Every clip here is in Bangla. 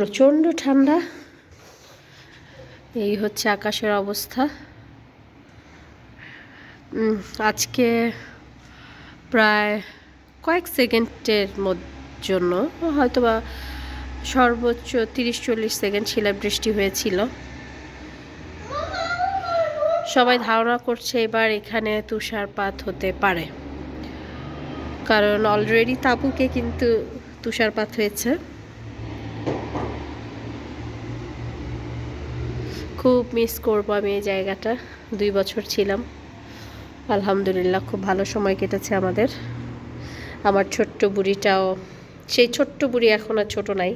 প্রচণ্ড ঠান্ডা। এই হচ্ছে আকাশের অবস্থা। আজকে প্রায় কয়েক সেকেন্ডের জন্য, হয়তোবা সর্বোচ্চ তিরিশ চল্লিশ সেকেন্ড শিলাবৃষ্টি হয়েছিল। সবাই ধারণা করছে এবার এখানে তুষারপাত হতে পারে। কারণ অলরেডি তাবুকে কিন্তু তুষারপাত হয়েছে। খুব মিস করব আমি এই জায়গাটা। দুই বছর ছিলাম। আলহামদুলিল্লাহ, খুব ভালো সময় কেটেছে আমাদের। আমার ছোট্ট বুড়িটাও, সেই ছোট্ট বুড়ি এখন আর ছোট নাই,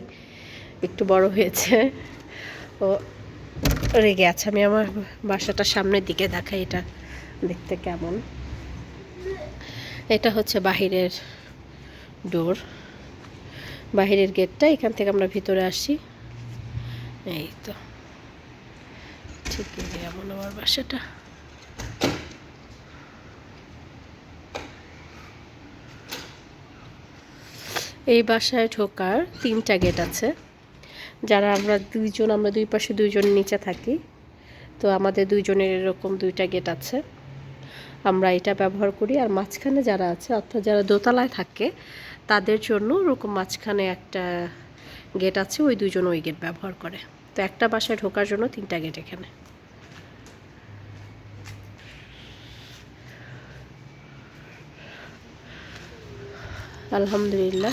একটু বড় হয়েছে। ও রেগে আছে, আমি আমার বাসাটা সামনের দিকে দেখাই এটা, দেখতে কেমন। এটা হচ্ছে বাহিরের ডোর। বাহিরের গেটটা, এখান থেকে আমরা ভিতরে আসি। এই তো। ঠিক যেমন আমার বাসাটা। এই বাসায় ঢোকার তিনটা গেট আছে। যারা আমরা দুইজন, আমরা দুই পাশে দুইজন নিচে থাকি, তো আমাদের দুইজনের এরকম দুইটা গেট আছে। আমরা এটা ব্যবহার করি, আর মাঝখানে যারা আছে, অর্থাৎ যারা দোতলায় থাকে, তাদের জন্য ওরকম মাঝখানে একটা গেট আছে, ওই দুজন ওই গেট ব্যবহার করে। তো একটা বাসায় ঢোকার জন্য তিনটা গেট এখানে। আলহামদুলিল্লাহ।